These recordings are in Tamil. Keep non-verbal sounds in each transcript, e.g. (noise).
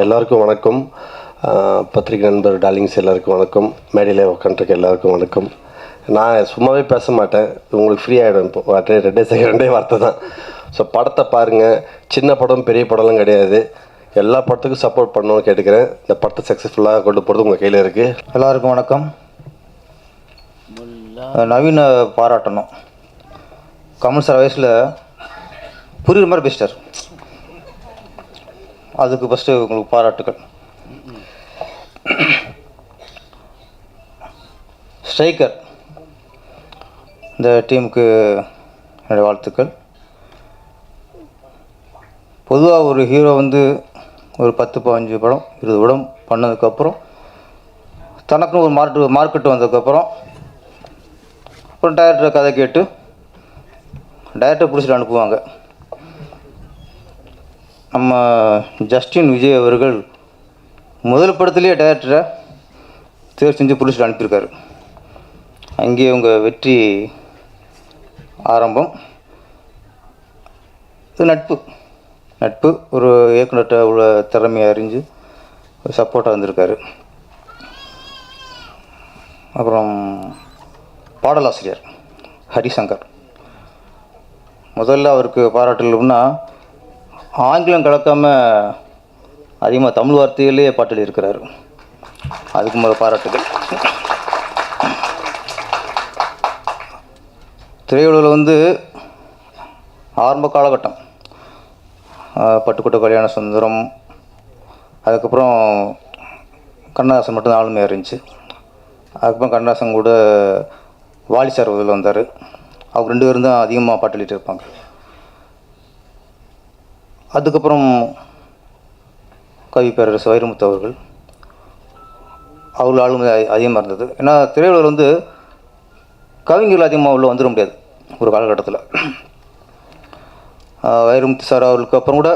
எல்லாருக்கும் வணக்கம். பத்திரிகை நண்பர் டார்லிங்ஸ் எல்லாருக்கும் வணக்கம். மேடையில் உட்காந்துருக்க எல்லாருக்கும் வணக்கம். நான் சும்மாவே பேச மாட்டேன் உங்களுக்கு ஃப்ரீ ஆகிடும் இப்போ. ரெண்டே செகண்ட் ரெண்டே வார்த்தை தான். ஸோ படத்தை பாருங்கள் சின்ன படம் பெரிய படம்லாம் கிடையாது. எல்லா படத்துக்கும் சப்போர்ட் பண்ணணும்னு கேட்டுக்கிறேன். இந்த படத்தை சக்ஸஸ்ஃபுல்லாக கொண்டு போகிறது உங்கள் கையில் இருக்குது எல்லாருக்கும் வணக்கம். நவீன பாராட்டணும். கமல் சார் வயசில் புரியுற மாதிரி பெஸ்டர் அதுக்கு ஃபஸ்ட்டு உங்களுக்கு பாராட்டுக்கள். ஸ்ட்ரைக்கர். இந்த டீமுக்கு என்னுடைய வாழ்த்துக்கள். பொதுவாக ஒரு ஹீரோ வந்து ஒரு பத்து பதினஞ்சு படம் இருபது படம் பண்ணதுக்கப்புறம் தனக்குன்னு ஒரு மார்க்கெட் மார்க்கெட் வந்ததுக்கப்புறம் அப்புறம் டைரக்டர் கதை கேட்டு டைரக்டர் பிடிச்சிட்டு அனுப்புவாங்க. நம்ம ஜஸ்டின் விஜய் அவர்கள் முதல் படத்துலேயே டைரக்டரை தேர்வு செஞ்சு பிடிச்சிட்டு அனுப்பியிருக்காரு. அங்கேயே உங்கள் வெற்றி ஆரம்பம். இது நட்பு. நட்பு ஒரு இயக்குநர்கிட்ட உள்ள திறமையை அறிஞ்சு சப்போர்ட்டாக இருந்திருக்காரு அப்புறம் பாடலாசிரியர் ஹரிசங்கர். முதல்ல அவருக்கு பாராட்டல்னா ஆங்கிலம் கலக்காம அதிகமாக தமிழ் வார்த்தையிலேயே பாட்டில் எழுதியிருக்கிறாரு. அதுக்கு முதல் பாராட்டுகள். திரையுலகில் வந்து ஆரம்ப காலகட்டம். பட்டுக்கோட்டை கல்யாண சுந்தரம் அதுக்கப்புறம் கண்ணதாசன் மட்டும் ஆளுமையாக இருந்துச்சு. அதுக்கப்புறம் கண்ணதாசன் கூட வாலி சார் இதில் வந்தார். அவங்க ரெண்டு பேரும் தான் அதிகமாக பாட்டு இருப்பாங்க. அதுக்கப்புறம் கவி பேரரசு வைரமுத்து அவர்கள் அவர்கள் ஆளுமை அதிகமாக இருந்தது. ஏன்னா திரையுலகில் வந்து கவிஞர்கள் அதிகமாக உள்ள வந்துட முடியாது. ஒரு காலகட்டத்தில். வைரமுத்து சார் அவர்களுக்கு அப்புறம் கூட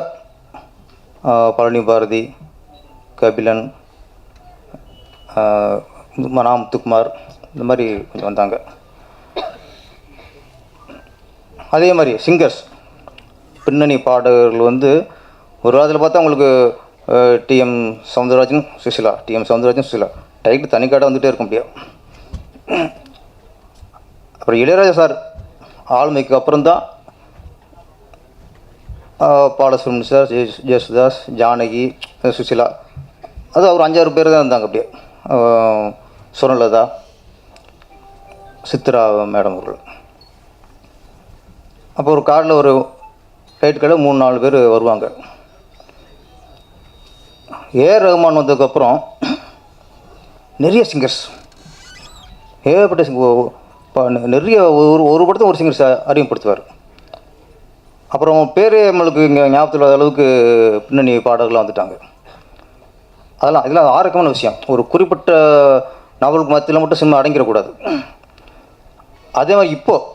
பழனி பாரதி கபிலன் ஆஹ் மனா முத்துக்குமார் இந்த மாதிரி கொஞ்சம் வந்தாங்க. அதே மாதிரி சிங்கர்ஸ் பின்னணி பாடகர்கள் வந்து ஒரு காலத்தில் பார்த்தா உங்களுக்கு TM Soundararajan Susheela TM Soundararajan Susheela title தனிக்காட்டாக வந்துகிட்டே இருக்க முடியாது அப்புறம் இளையராஜா சார் ஆளுமைக்கு அப்புறம்தான் பாலசுப்ரமணியம் சார் ஜெய ஜெயசுதாஸ் ஜானகி சுசிலா. அது ஒரு அஞ்சாறு பேர் தான் இருந்தாங்க அப்படியே. ஆஹ் சுரலதா சித்ரா மேடம் அவர்கள். அப்போ ஒரு காரில் ஒரு ரைட் கடை மூணு நாலு பேர் வருவாங்க. ஏஆர் ரகுமான் வந்ததுக்கப்புறம் நிறைய சிங்கர்ஸ் ஏகப்பட்ட சிங்க நிறைய ஒரு ஒரு படத்தை ஒரு சிங்கர்ஸ் அறிமுகப்படுத்துவார். அப்புறம் பேர் நம்மளுக்கு இங்கே ஞாபகத்தில் இல்லாத அளவுக்கு பின்னணி பாடல்கள்லாம் வந்துட்டாங்க. அதெல்லாம் இதெல்லாம் ஆரோக்கியமான விஷயம். ஒரு குறிப்பிட்ட நாவலுக்கு மத்தியில் மட்டும் சினிமா அடங்கிடக்கூடாது. அதே மாதிரி இப்போது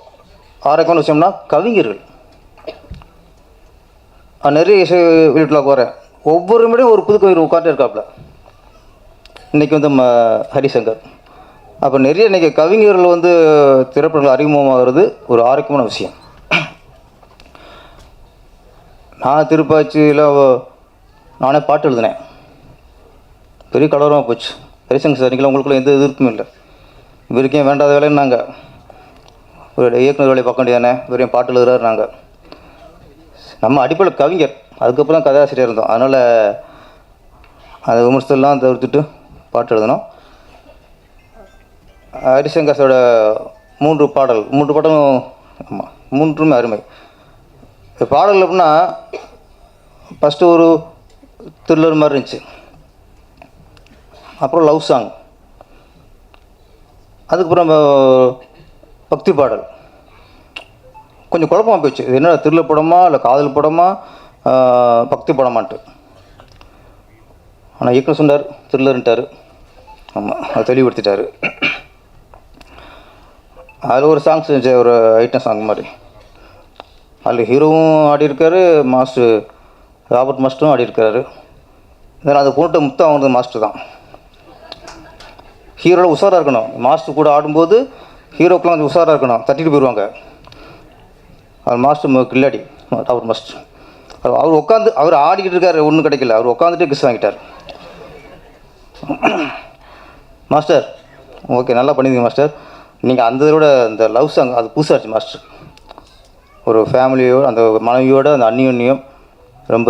ஆரோக்கியமான விஷயம்னா கவிஞர்கள். நிறைய இசை வீட்டில் வரேன் ஒவ்வொரு முறையும் ஒரு புது கவிஞர் உட்காந்து இருக்காப்புல இன்றைக்கி வந்து ம ஹரிசங்கர். அப்போ நிறைய இன்றைக்கி கவிஞர்கள் வந்து திரைப்படங்கள் அறிமுகமாகிறது ஒரு ஆரோக்கியமான விஷயம். நான் திருப்பாச்சியில் நானே பாட்டு எழுதினேன். பெரிய கலவரமாக போச்சு. ஹரிசங்கர் சார் உங்களுக்குள்ள எந்த எதிர்ப்பும் இல்லை. இவருக்கும் வேண்டாத வேலைன்னாங்க. ஒரு இயக்குனர் வேலையை பார்க்க வேண்டியதானே? இவரையும் பாட்டு எழுதுறாரு நாங்கள் நம்ம அடிப்படை கவிஞர். அதுக்கப்புறம் கதாசிரியர் இருந்தோம். அதனால் அந்த விமர்சனம்லாம் தவிர்த்துட்டு பாட்டு எழுதணும் ஹரிசங்கர்ஸோட மூன்று பாடல் மூன்று பாடலும் ஆமாம் மூன்றுமே அருமை. பாடல் அப்படின்னா ஃபஸ்ட்டு ஒரு த்ரில்லர் மாதிரி இருந்துச்சு. அப்புறம் லவ் சாங் அதுக்கப்புறம் பக்தி பாடல். கொஞ்சம் குழப்பமாக போச்சு இது என்ன த்ரில்லர் படமா இல்லை காதல் படமா பக்தி படமான்ட்டு. ஆனால் இயக்குனர் சொன்னார் த்ரில்லர்ன்ட்டார் ஆமாம் அதை தெளிவுபடுத்திட்டார். அதில் ஒரு சாங்ஸ் இருந்துச்சு ஒரு ஐட்டம் சாங் மாதிரி. அதில் ஹீரோவும் ஆடியிருக்காரு மாஸ்டர் ராபர்ட் மாஸ்டரும் ஆடியிருக்காரு. இதில் அந்த பொண்ணுட்ட முத்தம் வாங்கினது மாஸ்டர் தான். ஹீரோவில் உஷாராக இருக்கணும். மாஸ்டர் கூட ஆடும்போது ஹீரோக்கெலாம் கொஞ்சம் உஷாராக இருக்கணும். தட்டிட்டு போயிடுவாங்க அவர் மாஸ்டர் கில்லாடி ராபர்ட் மாஸ்டர் அவர் அவர் உட்காந்து அவர் ஆடிக்கிட்டு இருக்காரு ஒன்றும் கிடைக்கல. அவர் உட்காந்துட்டே கிஸ் வாங்கிட்டார். மாஸ்டர் ஓகே நல்லா பண்ணியிருக்கீங்க மாஸ்டர் நீங்கள் அந்த இதோட அந்த லவ் சாங் அது புதுசாக இருந்துச்சு மாஸ்டர். ஒரு ஃபேமிலியோடு அந்த மனைவியோட அந்த அந்நியோன்யம் ரொம்ப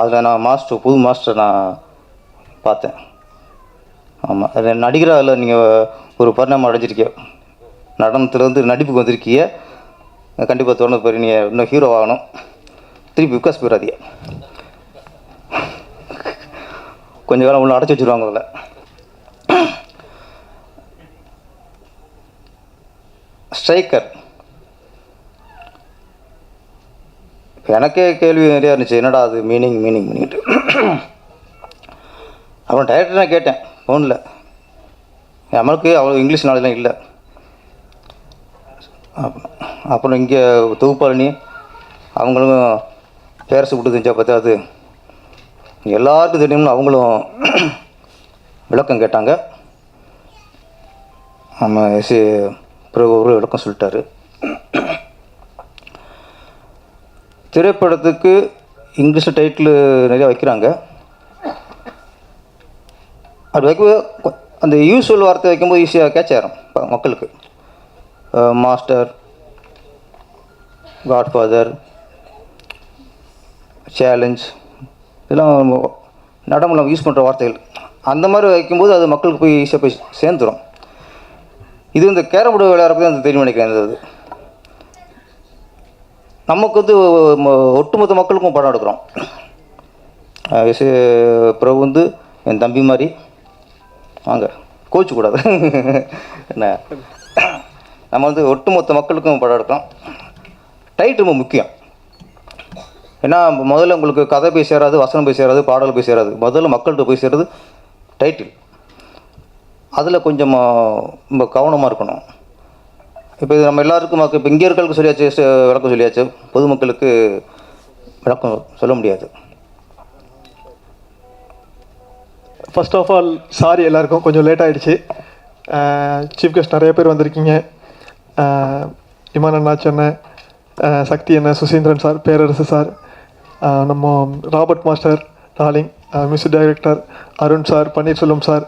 அதில் நான் மாஸ்டர் புது மாஸ்டர் நான் பார்த்தேன். ஆமாம் அது நடிகராக அதில் நீங்கள் ஒரு பரிணாமம் அடைஞ்சிருக்கிய நடனத்துலேருந்து நடிப்புக்கு வந்திருக்கீங்க. கண்டிப்பாக தொடர்ந்து போய் நீங்கள் இன்னும் ஹீரோ ஆகணும். திருப்பி விகாஸ் போயிடாதீங்க. கொஞ்சம் காலம் உள்ள அடைச்சி வச்சுருவாங்க அதில். ஸ்ட்ரைக்கர் எனக்கே கேள்வி நிறையா இருந்துச்சு என்னடா அது? மீனிங் மீனிங் மீனிங்ட்டு அப்புறம் டைரக்டர் நான் கேட்டேன் ஃபோனில் நம்மளுக்கு அவ்வளோ இங்கிலீஷ் நாலேஜ்லாம் இல்லை. அப்புறம் இங்கே தொகுப்பாளினி அவங்களும் பேரசு விட்டு தெரிஞ்சா பார்த்தா அது எல்லாருக்கும் தெரியும்னு அவங்களும் விளக்கம் கேட்டாங்க. நம்ம எஸ் பிறகு ஒரு விளக்கம் சொல்லிட்டாரு. திரைப்படத்துக்கு இங்கிலீஷில் டைட்டில் நிறையா வைக்கிறாங்க. அது வைக்கும்போது அந்த யூஸ்வல் வார்த்தை வைக்கும்போது ஈஸியாக கேட்ச் ஆயிரும் மக்களுக்கு. மாஸ்டர் காட்ஃபாதர் சேலஞ்ச் இதெல்லாம் நடைமுறை யூஸ் பண்ணுற வார்த்தைகள். அந்த மாதிரி வைக்கும்போது அது மக்களுக்கு போய் ஈஸியாக போய் சேர்ந்துடும் இது இந்த கேரம் போர்டு விளையாடுறது அந்த தெரியும் நினைக்கிறேன் நமக்கு வந்து ஒட்டுமொத்த மக்களுக்கும் படம் எடுக்கிறோம். பிறகு வந்து என் தம்பி மாதிரி. வாங்க கோச்சு கூடாது என்ன? நம்ம வந்து ஒட்டுமொத்த மக்களுக்கும் படம் எடுக்கிறோம். டைட் ரொம்ப முக்கியம். ஏன்னா முதல்ல உங்களுக்கு கதை போய் சேராது வசனம் போய் சேராது பாடல் போய் சேராது. முதல்ல மக்கள்கிட்ட போய் சேருது டைட்டில். அதில் கொஞ்சம் ரொம்ப கவனமாக இருக்கணும். இப்போ இது நம்ம எல்லாருக்கும் இப்போ இங்கே இருக்கிறதுக்கு சொல்லியாச்சு விளக்கம் சொல்லியாச்சு. பொதுமக்களுக்கு விளக்கம் சொல்ல முடியாது. ஃபர்ஸ்ட் ஆஃப் ஆல் சாரி எல்லாருக்கும் கொஞ்சம் லேட் ஆகிடுச்சு சீஃப் கெஸ்ட் நிறைய பேர் வந்திருக்கீங்க. இமான் அண்ணா சென்னை. சக்தி அண்ணன் சுசீந்திரன் சார் பேரரசு சார். நம்ம Robert master darling music director Arun sir Panneerselvam sir.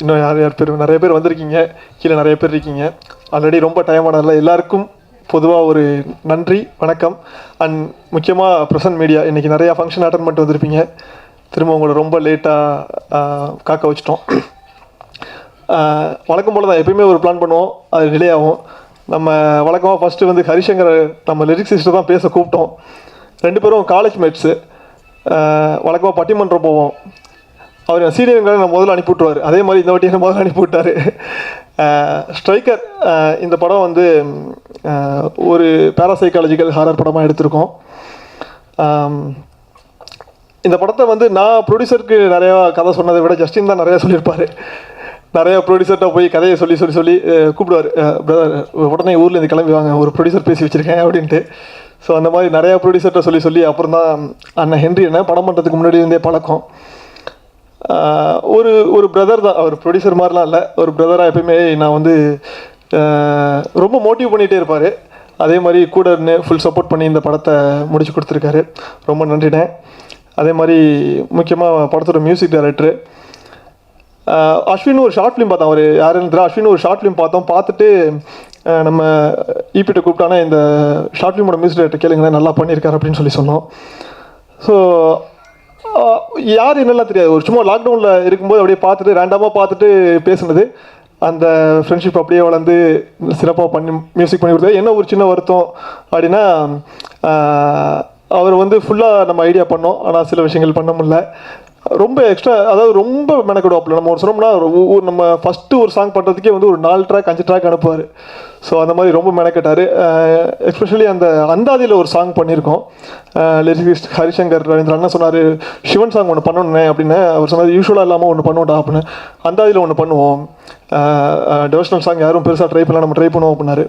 இன்னும் யார் யார் பேர் நிறைய பேர் வந்திருக்கீங்க. கீழே நிறைய பேர் இருக்கீங்க. ஆல்ரெடி ரொம்ப டைம் ஆனதில்ல எல்லாருக்கும் பொதுவாக ஒரு நன்றி வணக்கம். அண்ட் முக்கியமாக ப்ரெசன்ட் மீடியா இன்றைக்கி நிறையா ஃபங்க்ஷன் அட்டன் பண்ணிட்டு வந்திருப்பீங்க. திரும்ப உங்களை ரொம்ப லேட்டாக காக்க வச்சிட்டோம். வழக்கம் போல் தான் எப்பயுமே ஒரு பிளான் பண்ணுவோம். அது டிலே ஆகும் நம்ம வழக்கமாக ஃபஸ்ட்டு வந்து ஹரிசங்கர் நம்ம லிரிக்ஸ் சிஸ்டர் தான் பேச கூப்பிட்டோம். ரெண்டு பேரும் காலேஜ் மேட்ஸு வழக்கமாக பட்டிமன்றம் போவோம். அவர் சீனியருங்களை நான் முதல்ல அனுப்பி விட்டுருவார் அதே மாதிரி இந்த வாட்டி என்ன முதல்ல அனுப்பி விட்டார் ஸ்ட்ரைக்கர் இந்த படம் வந்து ஒரு பேராசைக்காலஜிக்கல் ஹாரர் படமாக எடுத்திருக்கோம். இந்த படத்தை வந்து நான் ப்ரொடியூசருக்கு நிறையா கதை சொன்னதை விட ஜஸ்டின் தான் நிறையா சொல்லியிருப்பார். நிறையா ப்ரொடியூசர்கிட்ட போய் கதையை சொல்லி சொல்லி சொல்லி கூப்பிடுவார். பிரதர் உடனே ஊர்லேருந்து கிளம்பி வாங்க ஒரு ப்ரொடியூசர் பேசி வச்சுருக்கேன் அப்படின்ட்டு. ஸோ அந்த மாதிரி நிறையா ப்ரொடியூசர்கிட்ட சொல்லி சொல்லி அப்புறம் தான் அண்ணன் ஹென்றி என்ன படம் பண்ணுறதுக்கு முன்னாடி இருந்தே பழக்கம். ஒரு ஒரு பிரதர் தான். அவர் ப்ரொடியூசர் மாதிரிலாம் இல்லை. ஒரு பிரதராக எப்பயுமே நான் வந்து ரொம்ப மோட்டிவ் பண்ணிகிட்டே இருப்பார். அதே மாதிரி கூட இருந்து ஃபுல் சப்போர்ட் பண்ணி இந்த படத்தை முடிச்சு கொடுத்துருக்காரு. ரொம்ப நன்றிண்ணே. அதே மாதிரி முக்கியமாக படத்தோட மியூசிக் டைரக்டரு அஸ்வின் ஒரு ஷார்ட் ஃபிலிம் பார்த்தோம். அவர் யாருன்னு தெரியல அஸ்வின் ஒரு ஷார்ட் ஃபிலிம் பார்த்தோம். பார்த்துட்டு நம்ம ஈபிட்ட கூப்பிட்டானா இந்த ஷார்ட் ஃபிலிமோட மியூசிக் டைரக்டர் கேளுங்க நல்லா பண்ணியிருக்காரு அப்படின்னு சொல்லி சொன்னோம். ஸோ யார் என்னெல்லாம் தெரியாது. ஒரு சும்மா லாக்டவுனில் இருக்கும்போது அப்படியே பார்த்துட்டு ரேண்டமாக பார்த்துட்டு பேசுனது. அந்த ஃப்ரெண்ட்ஷிப் அப்படியே வளர்ந்து சிறப்பாக பண்ணி மியூசிக் பண்ணி கொடுத்தா என்ன ஒரு சின்ன வருத்தம் அப்படின்னா அவர் வந்து ஃபுல்லாக நம்ம ஐடியா பண்ணோம். ஆனால் சில விஷயங்கள் பண்ண முடியல. ரொம்ப எக்ஸ்ட்ரா அதாவது ரொம்ப மெனக்கெடுவாப்பில். நம்ம ஒரு சொன்னோம்னா ஒரு ஒரு நம்ம ஃபஸ்ட்டு ஒரு சாங் பண்ணுறதுக்கே வந்து ஒரு நாலு ட்ராக் அஞ்சு ட்ராக் அனுப்புவார். ஸோ அந்த மாதிரி ரொம்ப மெனக்கெட்டார். எஸ்பெஷலி அந்த அந்தாதியில் ஒரு சாங் பண்ணியிருக்கோம். லிரிக்ஸ்ட் ஹரிசங்கர் ரவீந்திர அண்ணன் சொன்னார் சிவன் சாங் ஒன்று பண்ணணுண்ணே அப்படின்னு. அவர் சொன்னார் யூஸ்வலாக இல்லாமல் ஒன்று பண்ணுவோம்டா அப்படின்னு. அந்தாதியில் ஒன்று பண்ணுவோம். டிவோஷனல் சாங் யாரும் பெருசாக ட்ரை பண்ணலாம் நம்ம ட்ரை பண்ணுவோம் அப்படின்னாரு.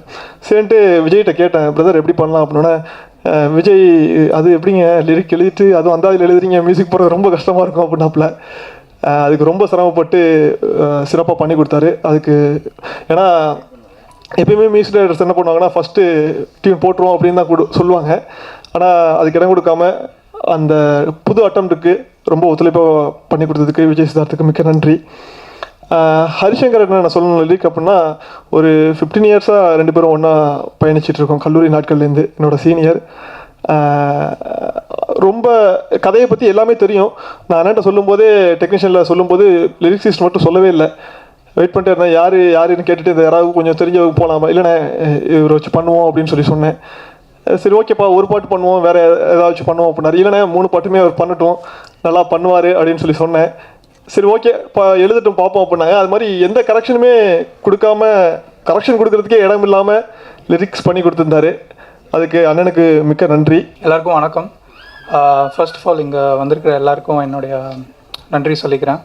சரின்ட்டு விஜய்கிட்ட கேட்டேன் பிரதர் எப்படி பண்ணலாம்? அப்படின்னோடனே விஜய் அது எப்படிங்க? லிரிக் எழுதிட்டு அதுவும் அந்தாதியில் எழுதுறீங்க மியூசிக் போடுறது ரொம்ப கஷ்டமாக இருக்கும் அப்படின்னாப்புல. அதுக்கு ரொம்ப சிரமப்பட்டு சிறப்பாக பண்ணி கொடுத்தாரு. அதுக்கு ஏன்னா எப்பயுமே மியூசிக் டைரக்டர்ஸ் என்ன பண்ணுவாங்கன்னா ஃபஸ்ட்டு டியூன் போட்டுருவோம் அப்படின்னு தான் கொடு சொல்லுவாங்க. ஆனால் அதுக்கு இடம் கொடுக்காம அந்த புது அட்டம்ப்ட்டுக்கு ரொம்ப ஒத்துழைப்பாக பண்ணி கொடுத்ததுக்கு விஜய் சித்தார்த்துக்கு மிக்க நன்றி. ஹரிசங்கர் நான் சொல்லணும் லிரிக் அப்படின்னா ஒரு ஃபிஃப்டீன் இயர்ஸாக ரெண்டு பேரும் ஒன்றா பயணிச்சிட்டு இருக்கோம். கல்லூரி நாட்கள்லேருந்து என்னோட சீனியர் ரொம்ப கதையை பற்றி எல்லாமே தெரியும். நான் அண்ணன்ட்ட சொல்லும்போதே டெக்னீஷியனில் சொல்லும்போது லிரிக்ஸிஸ்ட் மட்டும் சொல்லவே இல்லை. வெயிட் பண்ணிட்டு இருந்தேன். யார் யாருன்னு கேட்டுட்டு யாராவது கொஞ்சம் தெரிஞ்சவங்க போகலாமா இல்லைண்ணே இவரை வச்சு பண்ணுவோம் அப்படின்னு சொல்லி சொன்னேன். சரி ஓகேப்பா ஒரு பாட்டு பண்ணுவோம். வேறு ஏதாச்சும் பண்ணுவோம் அப்படின்னாரு. இல்லைண்ணே மூணு பாட்டுமே அவர் பண்ணட்டும். நல்லா பண்ணுவார் அப்படின்னு சொல்லி சொன்னேன். சரி ஓகே இப்போ எழுதட்டும் பார்ப்போம் அப்படின்னாங்க. அது மாதிரி எந்த கரெக்ஷனுமே கொடுக்காம கரெக்ஷன் கொடுக்கறதுக்கே இடம் இல்லாமல் லிரிக்ஸ் பண்ணி கொடுத்துருந்தாரு. அதுக்கு அண்ணனுக்கு மிக்க நன்றி. எல்லாருக்கும் வணக்கம். ஃபர்ஸ்ட் ஆஃப் ஆல் இங்கே வந்திருக்கிற எல்லாருக்கும் என்னுடைய நன்றி சொல்லிக்கிறேன்.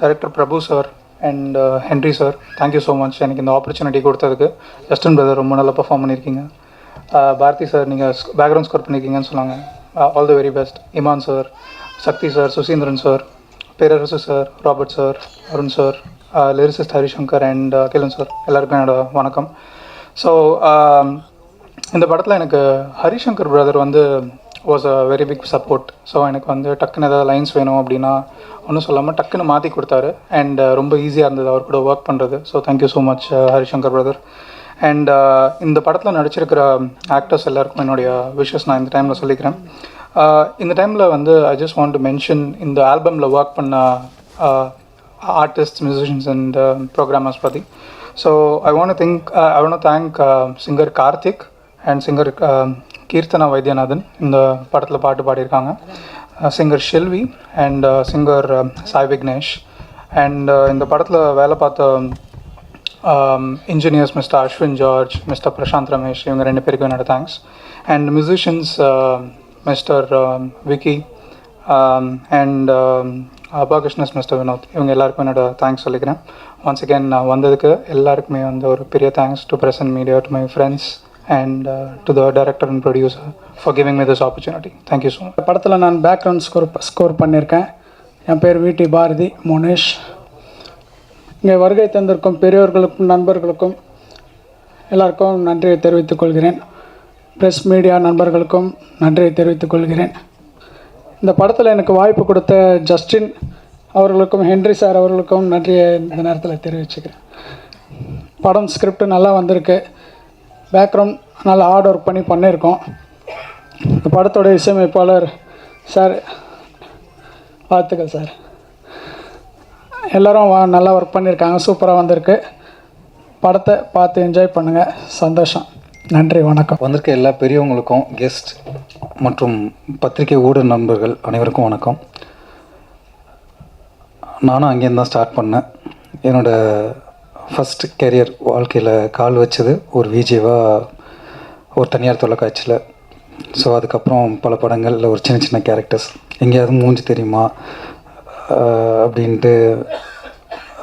Director Prabhu sir and Henry sir thank you so much எனக்கு இந்த ஆப்பர்ச்சுனிட்டி கொடுத்ததுக்கு. ஜஸ்டின் பிரதர் ரொம்ப நல்லா பர்ஃபார்ம் பண்ணியிருக்கீங்க. பாரதி சார் நீங்கள் பேக்ரவுண்ட் ஸ்கோர் பண்ணியிருக்கீங்கன்னு சொன்னாங்க. All the very best Imman sir Sakthi sir Suseenthiran sir Perarasu sir Robert sir Arun sir lyricist Harishankar and Akilan sir. எல்லாருக்கும் என்னோட வணக்கம். ஸோ இந்த படத்தில் எனக்கு ஹரிசங்கர் பிரதர் வந்து was a very big support so எனக்கு வந்து டக்குன்னு ஏதாவது லைன்ஸ் வேணும் அப்படின்னா ஒன்றும் சொல்லாமல் டக்குன்னு மாற்றி கொடுத்தாரு. அண்ட் ரொம்ப ஈஸியாக இருந்தது அவர் கூட ஒர்க் பண்ணுறது so thank you so much Harishankar brother and இந்த படத்தில் நடிச்சிருக்கிற ஆக்டர்ஸ் எல்லாருக்கும் என்னுடைய விஷஸ் நான் இந்த டைமில் சொல்லிக்கிறேன். இந்த டைமில் வந்து I just want to mention இந்த ஆல்பமில் ஒர்க் பண்ண ஆர்டிஸ்ட் மியூசிஷியன்ஸ் அண்ட் ப்ரோக்ராமர்ஸ் பற்றி so I want think I want thank singer Karthik and singer Keerthana Vaidyanathan இந்த படத்தில் பாட்டு பாடியிருக்காங்க. Singer Shelvi and singer Sai Vignesh and இந்த படத்தில் வேலை பார்த்த engineers mister Ashwin George mister Prashanth Ramesh இவங்க ரெண்டு பேருக்கும் என்னோட thanks and musicians mister Vicky and அபாகிருஷ்ணஸ் mister Vinod இவங்க எல்லாருக்கும் என்னோட தேங்க்ஸ் சொல்லிக்கிறேன். ஒன்ஸ் அகேன் நான் வந்ததுக்கு எல்லாருக்குமே வந்து ஒரு பெரிய thanks to present media to my friends and to the director and producer for giving me this opportunity thank you so much இந்த படத்தில் நான் பேக்ரவுண்ட் ஸ்கோர் ஸ்கோர் பண்ணியிருக்கேன். என் பேர் விடி பாரதி மோனேஷ். இங்கே வருகை தந்திருக்கும் பெரியோர்களுக்கும் நண்பர்களுக்கும் எல்லாருக்கும் நன்றியை தெரிவித்துக் கொள்கிறேன். ப்ரெஸ் மீடியா நண்பர்களுக்கும் நன்றியை தெரிவித்துக் கொள்கிறேன். இந்த படத்தில் எனக்கு வாய்ப்பு கொடுத்த ஜஸ்டின் அவர்களுக்கும் ஹென்ரி சார் அவர்களுக்கும் நன்றியை இந்த நேரத்தில் தெரிவிச்சுக்கிறேன். படம் ஸ்கிரிப்ட் நல்லா வந்திருக்கு. பேக்ரவுண்ட் நல்லா ஹார்ட் ஒர்க் பண்ணி பண்ணியிருக்கோம் இந்த படத்தோட இசையமைப்பாளர் சார் வாழ்த்துக்கள் சார் எல்லோரும் வா- நல்லா ஒர்க் பண்ணியிருக்காங்க சூப்பராக வந்திருக்கு. படத்தை பார்த்து என்ஜாய் பண்ணுங்கள் சந்தோஷம். நன்றி வணக்கம். வந்திருக்க எல்லா பெரியவங்களுக்கும் கெஸ்ட் மற்றும் பத்திரிகை ஊடக நண்பர்கள் அனைவருக்கும் வணக்கம். நானும் அங்கேருந்து தான் ஸ்டார்ட் பண்ணேன். என்னோட ஃபஸ்ட் கேரியர் வாழ்க்கையில் கால் வச்சது ஒரு விஜேவாக ஒரு தனியார் தொலைக்காட்சியில். ஸோ அதுக்கப்புறம் பல படங்களில் ஒரு சின்ன சின்ன கேரக்டர்ஸ் எங்கேயாவது மூஞ்சி தெரியுமா? அப்படின்ட்டு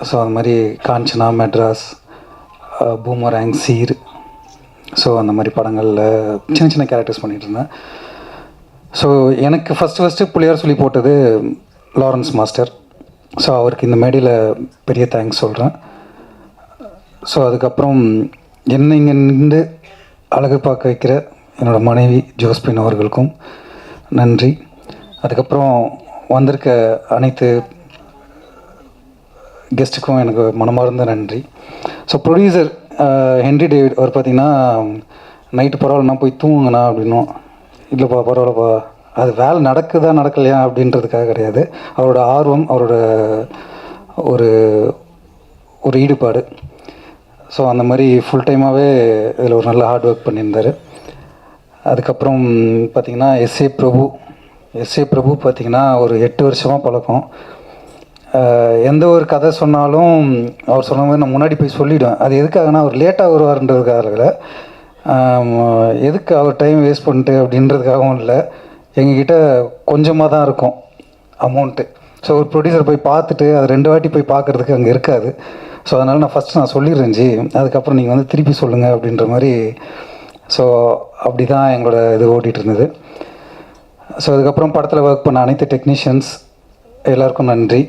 ஸோ அது மாதிரி காஞ்சனா மெட்ராஸ் பூமராங் சீர் ஸோ அந்த மாதிரி படங்களில் சின்ன சின்ன கேரக்டர்ஸ் பண்ணிகிட்டு இருந்தேன் ஸோ எனக்கு ஃபஸ்ட்டு ஃபஸ்ட்டு புள்ளியார் சொல்லி போட்டது லாரன்ஸ் மாஸ்டர் ஸோ அவருக்கு இந்த மேடையில் பெரிய தேங்க்ஸ் சொல்கிறேன் ஸோ அதுக்கப்புறம் என்னை இங்கே நின்று அழகு பார்க்க வைக்கிற என்னோட மனைவி ஜோஸ்பின் அவர்களுக்கும் நன்றி. அதுக்கப்புறம் வந்திருக்க அனைத்து கெஸ்ட்டுக்கும் எனக்கு மனமார்ந்த நன்றி. ஸோ ப்ரொடியூசர் ஹென்ரி டேவிட் அவர் பார்த்தீங்கன்னா நைட்டு பரவாயில்லண்ணா போய் தூங்குங்கண்ணா அப்படின்னும். இல்லைப்பா பரவாயில்லப்பா அது வேலை நடக்குதா நடக்கலையா? அப்படின்றதுக்காக கிடையாது. அவரோட ஆர்வம் அவரோட ஒரு ஒரு ஈடுபாடு. ஸோ அந்த மாதிரி ஃபுல் டைமாகவே இதில் ஒரு நல்ல ஹார்ட் ஒர்க் பண்ணியிருந்தார். அதுக்கப்புறம் பார்த்திங்கன்னா எஸ்ஏ பிரபு. எஸ்ஏ பிரபு பார்த்தீங்கன்னா ஒரு எட்டு வருஷமாக பழக்கம். எந்த ஒரு கதை சொன்னாலும் அவர் சொன்ன மாதிரி நான் முன்னாடி போய் சொல்லிவிடுவேன் அது எதுக்காகனா அவர் லேட்டாக வருவார்ன்றதுக்காக எதுக்கு அவர் டைம் வேஸ்ட் பண்ணிட்டு அப்படின்றதுக்காகவும் இல்லை. எங்ககிட்ட கொஞ்சமாக தான் இருக்கும் அமௌண்ட்டு ஸோ ஒரு ப்ரொடியூசர் போய் பார்த்துட்டு அது ரெண்டு வாட்டி போய் பார்க்குறதுக்கு அங்கே இருக்காது. ஸோ அதனால் நான் ஃபஸ்ட்டு நான் சொல்லிடுறேன் ஜி. அதுக்கப்புறம் நீங்கள் வந்து திருப்பி சொல்லுங்கள் அப்படின்ற மாதிரி. ஸோ அப்படி தான் எங்களோட இது ஓடிட்டு இருந்தது. ஸோ அதுக்கப்புறம் படத்தில் ஒர்க் பண்ண அனைத்து டெக்னீஷியன்ஸ் எல்லாருக்கும் நன்றி.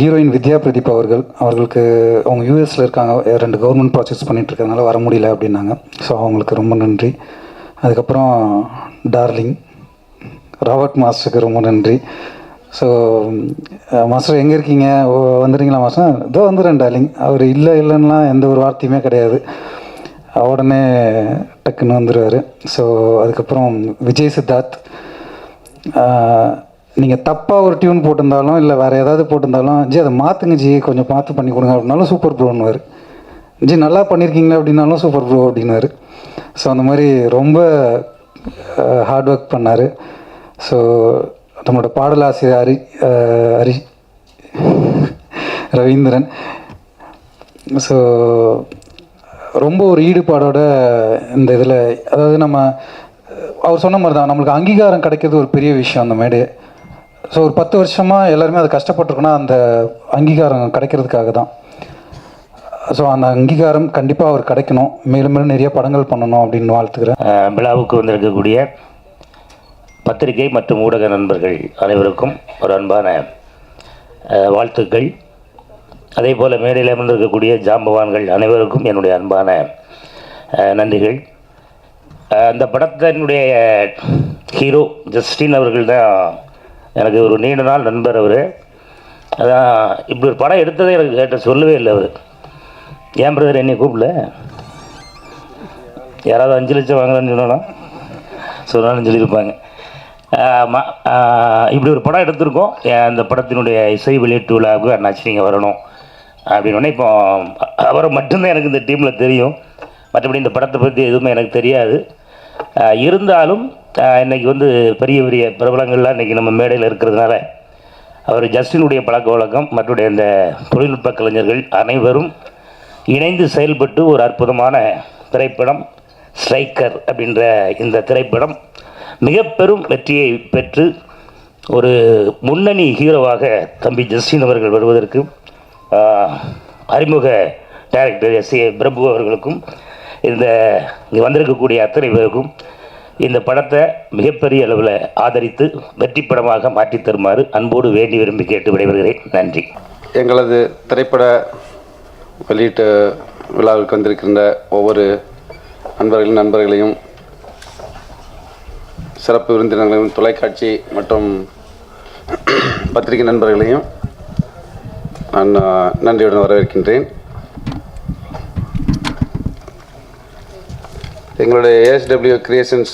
ஹீரோயின் வித்யா பிரதீப் அவர்கள் அவர்களுக்கு அவங்க யூஎஸில் இருக்காங்க. ரெண்டு கவர்மெண்ட் ப்ராஜெக்ட்ஸ் பண்ணிகிட்டு இருக்கிறதுனால வர முடியல அப்படின்னாங்க. ஸோ அவங்களுக்கு ரொம்ப நன்றி. அதுக்கப்புறம் டார்லிங் ராபர்ட் மாஸ்டருக்கு ரொம்ப நன்றி. ஸோ மாஸ்டர் எங்கே இருக்கீங்க? ஓ, வந்துடுறீங்களா மாஸ்டர் இதோ வந்துடுறேன் டார்லிங் அவர் இல்லை இல்லைன்னா எந்த ஒரு வார்த்தையுமே கிடையாது. உடனே டக்குன்னு வந்துடுவார் ஸோ அதுக்கப்புறம் விஜய் சித்தார்த். நீங்கள் தப்பாக ஒரு டியூன் போட்டிருந்தாலும் இல்லை வேறு ஏதாவது போட்டிருந்தாலும் ஜி அதை மாற்றுங்க ஜி கொஞ்சம் பார்த்து பண்ணி கொடுங்க அப்படின்னாலும் சூப்பர் ப்ரோன்னுவார் ஜி நல்லா பண்ணியிருக்கீங்களா அப்படின்னாலும் சூப்பர் ப்ரோ அப்படின்னாரு ஸோ அந்த மாதிரி ரொம்ப ஹார்ட் ஒர்க் பண்ணார். ஸோ நம்மளோட பாடலாசிரியர் ஹரி அரி ஹரி ரவீந்திரன். ஸோ ரொம்ப ஒரு ஈடுபாடோட இந்த இதில் அதாவது நம்ம அவர் சொன்ன மாதிரி தான் நம்மளுக்கு அங்கீகாரம் கிடைக்கிறது ஒரு பெரிய விஷயம் அந்த மேடையை. ஸோ ஒரு பத்து வருஷமாக எல்லாருமே அது கஷ்டப்பட்டுருக்குன்னா அந்த அங்கீகாரம் கிடைக்கிறதுக்காக தான். ஸோ அந்த அங்கீகாரம் கண்டிப்பாக அவர் கிடைக்கணும். மேலும் மேலும் நிறைய படங்கள் பண்ணணும் அப்படின்னு வாழ்த்துக்கிறேன். விழாவுக்கு வந்திருக்கக்கூடிய பத்திரிகை மற்றும் ஊடக நண்பர்கள் அனைவருக்கும் ஒரு அன்பான வாழ்த்துக்கள். அதே போல் மேடையில் அமர்ந்திருக்கக்கூடிய ஜாம்பவான்கள் அனைவருக்கும் என்னுடைய அன்பான நன்றிகள். அந்த படத்தினுடைய ஹீரோ ஜஸ்டின் அவர்கள் தான் எனக்கு ஒரு நீண்ட நாள் நண்பர் அவர். அதான் இப்படி ஒரு படம் எடுத்ததே எனக்கு கேட்ட சொல்லவே இல்லை அவர். ஏன் பிரதர் என்னை கூப்பிடல? யாராவது அஞ்சு லட்சம் வாங்கலான்னு சொன்னாலும் சொன்னாலும் சொல்லியிருப்பாங்க. இப்படி ஒரு படம் எடுத்திருக்கோம். அந்த படத்தினுடைய இசை வெளியீட்டு விழாவுக்கு அண்ணாச்சி நீங்கள் வரணும். அப்படின்னு இப்போ அவரை மட்டும்தான் எனக்கு இந்த டீமில் தெரியும். மற்றபடி இந்த படத்தை பற்றி எதுவுமே எனக்கு தெரியாது. இருந்தாலும் இன்றைக்கி வந்து பெரிய பெரிய பிரபலங்கள்லாம் இன்றைக்கி நம்ம மேடையில் இருக்கிறதுனால அவர் ஜஸ்டினுடைய பழக்க வழக்கம் மற்றுடைய இந்த தொழில்நுட்ப கலைஞர்கள் அனைவரும் இணைந்து செயல்பட்டு ஒரு அற்புதமான திரைப்படம் ஸ்ட்ரைக்கர் அப்படின்ற இந்த திரைப்படம் மிக பெரும் வெற்றியை பெற்று ஒரு முன்னணி ஹீரோவாக தம்பி ஜஸ்டின் அவர்கள் வருவதற்கு அறிமுக டைரக்டர் எஸ் ஏ பிரபு அவர்களுக்கும் இந்த இங்கே வந்திருக்கக்கூடிய அத்தனை பேருக்கும் இந்த படத்தை மிகப்பெரிய அளவில் ஆதரித்து வெற்றி படமாக மாற்றித் தருமாறு அன்போடு வேண்டி விரும்பி கேட்டு விடைபெறுகிறேன். நன்றி. எங்களது திரைப்பட வெளியீட்டு விழாவுக்கு வந்திருக்கின்ற ஒவ்வொரு நண்பர்களின் நண்பர்களையும் சிறப்பு விருந்தினர்களையும் தொலைக்காட்சி மற்றும் பத்திரிகை நண்பர்களையும் நான் நன்றியுடன் வரவேற்கின்றேன். எங்களுடைய ஏஎஸ்டபிள்யூ கிரியேஷன்ஸ்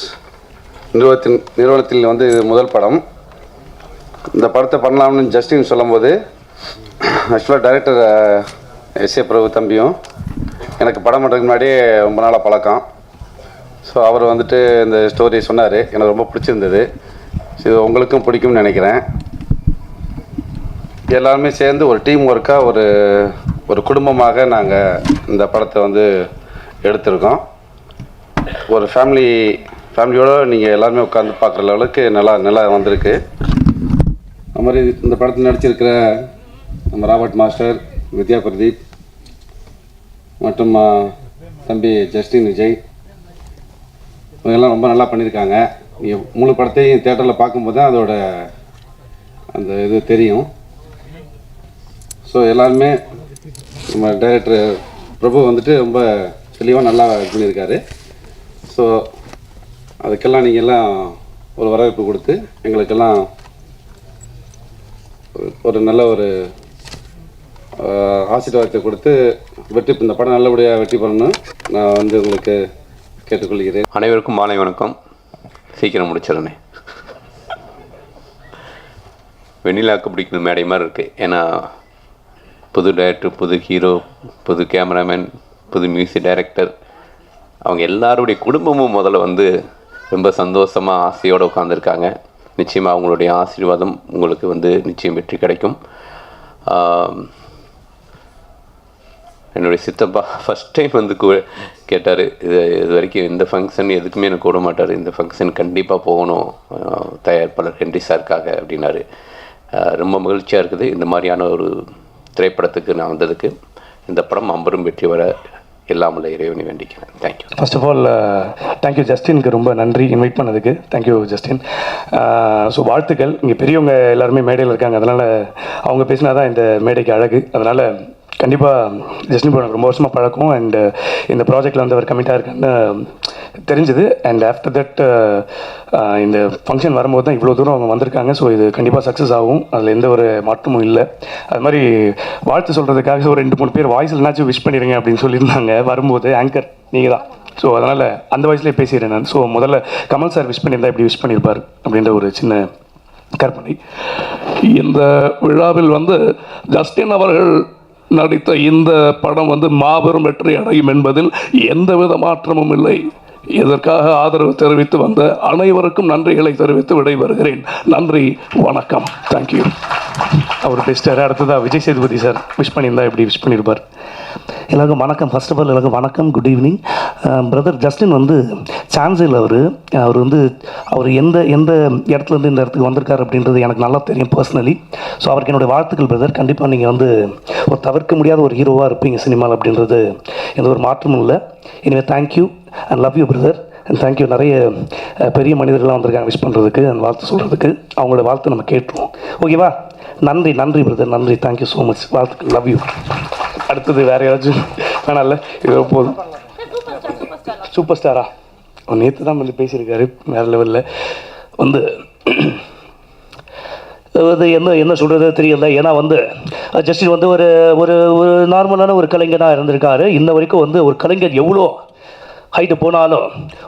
நிறுவனத்தின் நிறுவனத்தில் வந்து இது முதல் படம். இந்த படத்தை பண்ணலாம்னு ஜஸ்டின் சொல்லும்போது ஆக்சுவலாக டைரக்டர் எஸ் ஏ பிரபு தம்பியும் எனக்கு படம் பண்ணுறதுக்கு முன்னாடியே ரொம்ப நாளாக பழக்கம். ஸோ அவர் வந்துட்டு இந்த ஸ்டோரி சொன்னார். எனக்கு ரொம்ப பிடிச்சிருந்தது. இது உங்களுக்கும் பிடிக்கும்னு நினைக்கிறேன். எல்லாருமே சேர்ந்து ஒரு டீம் ஒர்க்காக ஒரு ஒரு குடும்பமாக நாங்கள் இந்த படத்தை வந்து எடுத்திருக்கோம். ஒரு ஃபேமிலி ஃபேமிலியோடு நீங்கள் எல்லாருமே உட்காந்து பார்க்குற லெவலுக்கு நல்லா நல்லா வந்திருக்கு. அது மாதிரி இந்த படத்தில் நடிச்சிருக்கிற நம்ம ராபர்ட் மாஸ்டர் வித்யா பிரதீப் மற்றும் தம்பி ஜஸ்டின் விஜய் இவங்கெல்லாம் ரொம்ப நல்லா பண்ணியிருக்காங்க. நீங்கள் முழு படத்தையும் தேட்டரில் பார்க்கும்போது தான் அதோட அந்த இது தெரியும். ஸோ எல்லாருமே நம்ம டைரக்டர் பிரபு வந்துட்டு ரொம்ப தெளிவாக நல்லா இது பண்ணியிருக்காரு. ஸோ அதுக்கெல்லாம் நீங்கள்லாம் ஒரு வரவேற்பு கொடுத்து எங்களுக்கெல்லாம் ஒரு- ஒரு நல்ல ஒரு ஆசீர்வாதத்தை கொடுத்து வெற்றி இந்த படம் நல்லபடியாக வெற்றி பண்ணணும் நான் வந்து உங்களுக்கு கேட்டுக்கொள்கிறேன். அனைவருக்கும் மாலை வணக்கம். சீக்கிரம் முடிச்சிடறேனே. வெண்ணிலாக்கு பிடிக்கிற மேடை மாதிரி இருக்குது ஏன்னா புது டேரக்டர் புது ஹீரோ புது கேமராமேன் புது மியூசிக் டைரக்டர் அவங்க எல்லாருடைய குடும்பமும் முதல்ல வந்து ரொம்ப சந்தோஷமாக ஆசையோடு உட்காந்துருக்காங்க நிச்சயமாக அவங்களுடைய ஆசீர்வாதம் உங்களுக்கு வந்து நிச்சயம் வெற்றி கிடைக்கும். என்னுடைய சித்தப்பா ஃபஸ்ட் டைம் வந்து கூ கேட்டார் இது இது வரைக்கும் இந்த ஃபங்க்ஷன் எதுக்குமே எனக்கு கூட மாட்டார். இந்த ஃபங்க்ஷன் கண்டிப்பாக போகணும். தயாரிப்பாளர் ஹென்றி சாருக்காக அப்படின்னாரு. ரொம்ப மகிழ்ச்சியாக இருக்குது. இந்த மாதிரியான ஒரு திரைப்படத்துக்கு நான் வந்ததுக்கு. இந்த படம் அம்பரும் வெற்றி வர எல்லாம் உள்ள இறைவனை வேண்டிக்கிறேன். Thank you first of all thank you ஜஸ்டினுக்கு ரொம்ப நன்றி இன்வைட் பண்ணதுக்கு. தேங்க்யூ ஜஸ்டின் ஸோ வாழ்த்துக்கள். இங்கே பெரியவங்க எல்லாருமே மேடையில் இருக்காங்க. அதனால் அவங்க பேசினா தான் இந்த மேடைக்கு அழகு. அதனால் கண்டிப்பாக ஜஸ்டின் ப்ரோ எனக்கு ரொம்ப வருஷமாக பழக்கம். அண்ட் uh, இந்த ப்ராஜெக்டில் வந்து அவர் கமிட்டாக இருக்கான்னு தெரிஞ்சுது. அண்ட் ஆஃப்டர் தட் இந்த ஃபங்க்ஷன் வரும்போது தான் இவ்வளோ தூரம் அவங்க வந்திருக்காங்க. ஸோ இது கண்டிப்பாக சக்ஸஸ் ஆகும். அதில் எந்த ஒரு மாற்றமும் இல்லை. அது மாதிரி வாழ்த்து சொல்கிறதுக்காக ஒரு ரெண்டு மூணு பேர் வாய்ஸ்லனாச்சும் விஷ் பண்ணிடுங்க அப்படின்னு சொல்லியிருந்தாங்க. வரும்போது ஆங்கர் நீங்கள் தான் ஸோ அதனால் அந்த வயசுலேயே பேசிடுறேன் நான். ஸோ முதல்ல கமல் சார் விஷ் பண்ணியிருந்தா இப்படி விஷ் பண்ணியிருப்பார் அப்படின்ற ஒரு சின்ன கற்பனை. இந்த விழாவில் வந்து ஜஸ்டின் அவர்கள் நடித்த இந்த படம் வந்து மாபெரும் வெற்றி அடையும் என்பதில் எந்தவித மாற்றமும் இல்லை. இதற்காக ஆதரவு தெரிவித்து வந்த அனைவருக்கும் நன்றிகளை தெரிவித்து விடைபெறுகிறேன். நன்றி வணக்கம். தேங்க்யூ அவர் பேசிட்டார் அடுத்ததாக விஜய் சேதுபதி சார் விஷ் பண்ணியிருந்தா இப்படி விஷ் பண்ணியிருப்பார் எல்லாருக்கும் வணக்கம். ஃபர்ஸ்ட் ஆஃப் ஆல் எல்லாருக்கும் வணக்கம். குட் ஈவினிங் பிரதர் ஜஸ்டின் வந்து சான்சில் அவர். அவர் வந்து அவர் எந்த எந்த இடத்துலேருந்து இந்த இடத்துக்கு வந்திருக்கார் அப்படின்றது எனக்கு நல்லா தெரியும் பர்சனலி ஸோ அவருக்கு என்னுடைய வாழ்த்துக்கள் பிரதர் கண்டிப்பாக நீங்கள் வந்து ஒரு தவிர்க்க முடியாத ஒரு ஹீரோவாக இருப்பீங்க சினிமாவில் அப்படின்றது எந்த ஒரு மாற்றமும் இல்லை. எனவே thank you and love you brother and thank you நிறைய பெரிய மனிதர்கள்லாம் வந்திருக்காங்க விஷ் பண்ணுறதுக்கு அந்த வாழ்த்து சொல்கிறதுக்கு அவங்களோட வாழ்த்து நம்ம கேட்டுருவோம். ஓகேவா நன்றி நன்றி பிரதர் நன்றி. தேங்க்யூ ஸோ மச் வாழ்த்து லவ் யூ அடுத்தது வேற யாராச்சும்? வேணாம்ல இது போதும். சூப்பர் ஸ்டாரா நேற்று தான் வந்து பேசியிருக்காரு. வேறு லெவலில் வந்து அது என்ன என்ன சொல்கிறது தெரியல. ஏன்னா வந்து ஜஸ்டின் வந்து ஒரு ஒரு ஒரு நார்மலான ஒரு கலைஞனாக இருந்திருக்காரு. இன்ன வரைக்கும் வந்து ஒரு கலைஞர் எவ்வளோ ஹைட்டு போனாலும்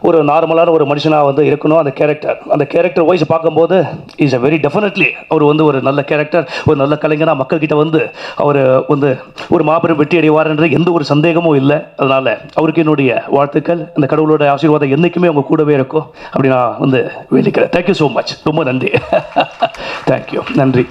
ஒரு நார்மலான ஒரு மனுஷனாக வந்து இருக்கணும். அந்த கேரக்டர் அந்த கேரக்டர் வைஸ் பார்க்கும்போது இஸ் அ வெரி டெஃபினெட்லி அவர் வந்து ஒரு நல்ல கேரக்டர் ஒரு நல்ல கலைஞனாக மக்கள்கிட்ட வந்து அவர் வந்து ஒரு மாபெரும் வெற்றி அடைவார்ன்ற எந்த ஒரு சந்தேகமும் இல்லை. அதனால் அவருக்கு என்னுடைய வாழ்த்துக்கள். அந்த கடவுளோட ஆசீர்வாதம் என்றைக்குமே அவங்க கூடவே இருக்கும். அப்படி நான் வந்து வேண்டிக்கிறேன். தேங்க்யூ ஸோ மச் ரொம்ப நன்றி. (laughs) தேங்க்யூ நன்றி.